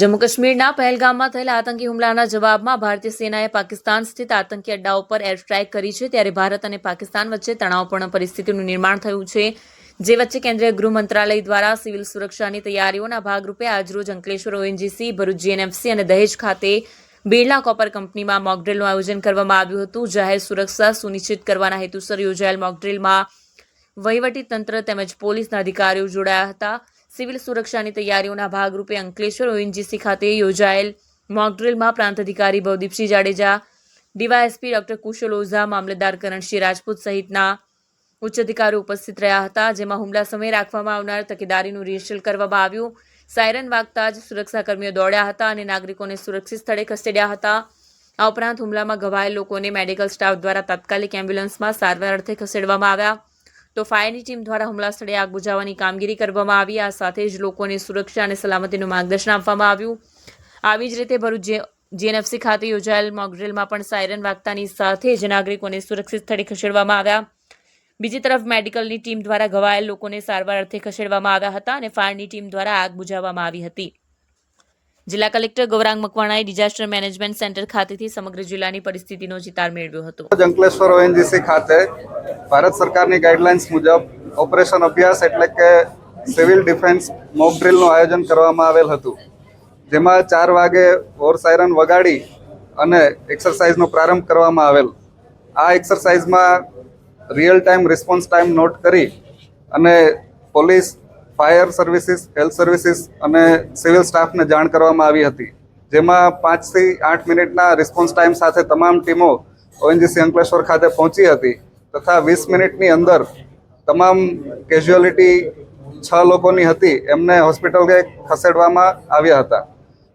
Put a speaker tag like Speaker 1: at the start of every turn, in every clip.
Speaker 1: જમ્મુ કાશ્મીરના પહેલગામમાં થયેલા આતંકી હુમલાના જવાબમાં ભારતીય સેનાએ પાકિસ્તાન સ્થિત આતંકી અડ્ડાઓ પર એર સ્ટ્રાઇક કરી છે. ત્યારે ભારત અને પાકિસ્તાન વચ્ચે તણાવપૂર્ણ પરિસ્થિતિનું નિર્માણ થયું છે, જે વચ્ચે કેન્દ્રીય ગૃહ મંત્રાલય દ્વારા સિવિલ સુરક્ષાની તૈયારીઓના ભાગરૂપે આજરોજ અંકલેશ્વર ઓએનજીસી ભરૂચ જીએનએફસી અને દહેજ ખાતે બિરલા કોપર કંપનીમાં મોકડ્રીલનું આયોજન કરવામાં આવ્યું હતું. જાહેર સુરક્ષા સુનિશ્ચિત કરવાના હેતુસર યોજાયેલ મોકડ્રીલમાં વહીવટી તંત્ર તેમજ પોલીસના અધિકારીઓ જોડાયા હતા. સિવિલ સુરક્ષાની તૈયારીઓના ભાગરૂપે અંકલેશ્વર ઓએનજીસી ખાતે યોજાયેલ મોકડ્રીલમાં પ્રાંત અધિકારી ભવદીપસિંહ જાડેજા, ડીવાયએસપી ડોક્ટર કુશલ ઓઝા મામલતદાર કરણસિંહ રાજપૂત સહિતના ઉચ્ચ અધિકારીઓ ઉપસ્થિત રહ્યા હતા, જેમાં હુમલા સમયે રાખવામાં આવનાર તકેદારીનું રિહર્સલ કરવામાં આવ્યું. સાયરન વાગતા જ સુરક્ષાકર્મીઓ દોડ્યા હતા અને નાગરિકોને સુરક્ષિત સ્થળે ખસેડ્યા હતા. આ ઉપરાંત હુમલામાં ઘવાયેલ લોકોને મેડિકલ સ્ટાફ દ્વારા તાત્કાલિક એમ્બ્યુલન્સમાં સારવાર અર્થે ખસેડવામાં આવ્યા. તો ફાયરની ટીમ દ્વારા હુમલા સ્થળે આગ બુઝાવવાની કામગીરી કરવામાં આવી. આ સાથે જ લોકોને સુરક્ષા અને સલામતીનું માર્ગદર્શન આપવામાં આવ્યું. આવી જ રીતે ભરૂચ જીએનએફસી ખાતે યોજાયેલ મોકડ્રીલમાં પણ સાયરન વાગતાની સાથે જ નાગરિકોને સુરક્ષિત સ્થળે ખસેડવામાં આવ્યા. બીજી તરફ મેડિકલની ટીમ દ્વારા ઘવાયેલ લોકોને સારવાર અર્થે ખસેડવામાં આવ્યા હતા અને ફાયરની ટીમ દ્વારા આગ બુઝાવવામાં આવી હતી. જિલ્લા કલેક્ટર ગૌરાંગ મકવાણાએ ડિઝાસ્ટર મેનેજમેન્ટ સેન્ટર ખાતેથી સમગ્ર જિલ્લાની પરિસ્થિતિનો ચિતાર મેળવ્યો હતો.
Speaker 2: અંકલેશ્વર ઓએનજીસી ખાતે ભારત સરકારની ગાઈડલાઇન્સ મુજબ ઓપરેશન અભ્યાસ એટલે કે સિવિલ ડિફેન્સ મોક ડ્રિલનું આયોજન કરવામાં આવેલ હતું. જેમાં ચાર વાગે વોર સાયરન વગાડી અને એક્સરસાઇઝનો પ્રારંભ કરવામાં આવેલ. આ એક્સરસાઇઝમાં real time response time note કરી અને police fire services, health services અને સિવિલ સ્ટાફને જાણ કરવામાં આવી હતી. જેમાં પાંચથી આઠ મિનિટના રિસ્પોન્સ ટાઈમ સાથે તમામ ટીમો ઓએનજીસી અંકલેશ્વર ખાતે પહોંચી હતી તથા વીસ મિનિટની અંદર તમામ કેઝ્યુઅલિટી છ લોકોની હતી એમને હોસ્પિટલ ખસેડવામાં આવ્યા હતા.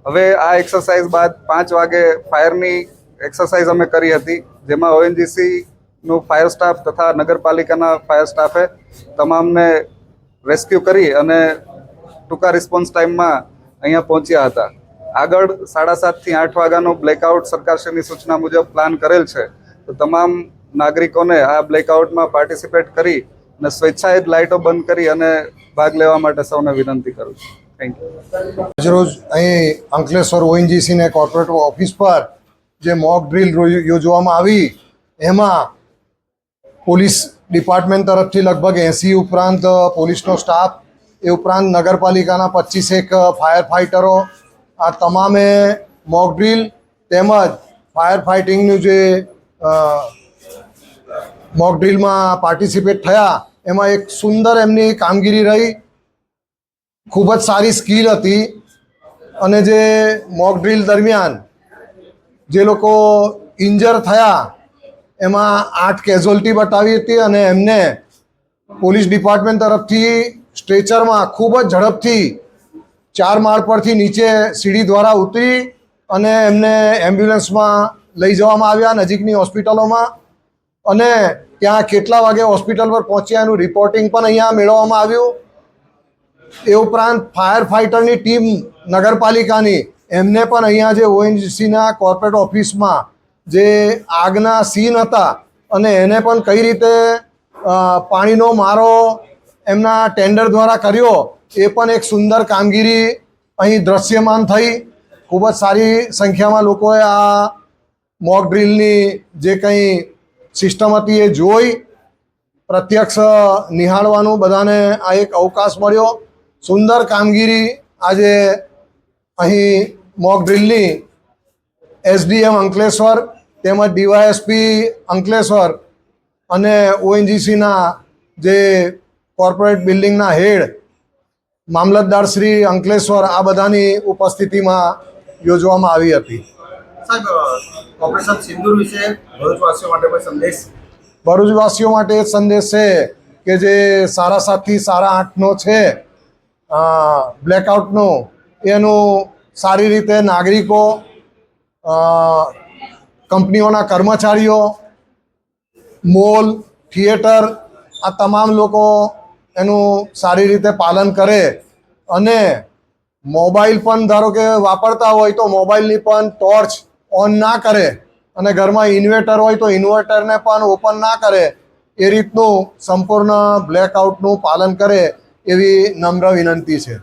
Speaker 2: હવે આ એક્સરસાઇઝ બાદ પાંચ વાગે ફાયરની એક્સરસાઇઝ અમે કરી હતી, જેમાં ઓએનજીસીનું ફાયર સ્ટાફ તથા નગરપાલિકાના ફાયર સ્ટાફે તમામને રેસ્ક્યુ કરી અને ટૂંકા રિસ્પોન્સ ટાઈમમાં અહીંયા પહોંચ્યા હતા. આગળ સાડા સાતથી આઠ વાગ્યાનો બ્લેકઆઉટ સરકારશ્રીની સૂચના મુજબ પ્લાન કરેલ છે. તો તમામ નાગરિકોને આ બ્લેકઆઉટમાં પાર્ટિસિપેટ કરી અને સ્વેચ્છાએ જ લાઇટો બંધ કરી અને ભાગ લેવા માટે સૌને વિનંતી કરું છું. થેન્ક યુ
Speaker 3: આજરોજ અહીં અંકલેશ્વર ઓએનજીસીને કોર્પોરેટ ઓફિસ પર જે મોક ડ્રીલ યોજવામાં આવી, એમાં પોલીસ ડિપાર્ટમેન્ટ તરફથી લગભગ એંસી ઉપરાંત પોલીસનો સ્ટાફ, એ ઉપરાંત નગરપાલિકાના પચીસેક ફાયર ફાઇટરો આ તમામે મોકડ્રીલ તેમજ ફાયર ફાઇટિંગનું જે મોકડ્રીલમાં પાર્ટિસિપેટ થયા, એમાં એક સુંદર એમની કામગીરી રહી. ખૂબ જ સારી સ્કિલ હતી અને જે મોકડ્રીલ દરમિયાન જે લોકો ઇન્જર થયા એમાં આઠ કેઝ્યુઅલ્ટી બતાવી હતી અને એમને પોલીસ ડિપાર્ટમેન્ટ તરફથી સ્ટ્રેચરમાં ખૂબ જ ઝડપથી ચાર માળ પરથી નીચે સીડી દ્વારા ઉતરી અને એમને એમ્બ્યુલન્સમાં લઈ જવામાં આવ્યા નજીકની હોસ્પિટલોમાં. અને ત્યાં કેટલા વાગે હોસ્પિટલ પર પહોંચ્યા એનું રિપોર્ટિંગ પણ અહીંયા મેળવવામાં આવ્યું. એ ઉપરાંત ફાયર ફાઇટરની ટીમ નગરપાલિકાની એમને પણ અહીંયા જે ઓએનજીસીના કોર્પોરેટ ઓફિસમાં જે આગના સીન હતા અને એને પણ કઈ રીતે પાણીનો મારો એમના ટેન્ડર દ્વારા કર્યો, એ પણ એક સુંદર કામગીરી અહીં દ્રશ્યમાન થઈ. ખૂબ જ સારી સંખ્યામાં લોકોએ આ મોક ડ્રીલની જે કંઈ સિસ્ટમ હતી એ જોઈ. પ્રત્યક્ષ નિહાળવાનું બધાને આ એક અવકાશ મળ્યો. સુંદર કામગીરી આજે અહીં મોક ડ્રીલની એસડીએમ અંકલેશ્વર તેમજ ડીવાયએસપી અંકલેશ્વર અને ઓએનજીસીના જે કોર્પોરેટ બિલ્ડિંગના હેડ મામલતદાર શ્રી અંકલેશ્વર આ બધાની ઉપસ્થિતિમાં યોજવામાં આવી હતી.
Speaker 4: સાહેબ ઓપરેશન સિંદૂર વિશે ભરૂચવાસીઓ માટે કોઈ સંદેશ?
Speaker 3: ભરૂચવાસીઓ માટે એક સંદેશ છે કે જે સારા સાતથી સારા આઠનો છે બ્લેકઆઉટનો એનું સારી રીતે નાગરિકો કંપનીઓના કર્મચારીઓ, મોલ, થિયેટર, આ તમામ લોકો એનું સારી રીતે પાલન કરે અને મોબાઈલ પણ ધારો કે વાપરતા હોય તો મોબાઈલની પણ ટોર્ચ ઓન ના કરે અને ઘરમાં ઇન્વર્ટર હોય તો ઇન્વર્ટરને પણ ઓપન ના કરે એ રીતનું સંપૂર્ણ બ્લેકઆઉટનું પાલન કરે એવી નમ્ર વિનંતી છે.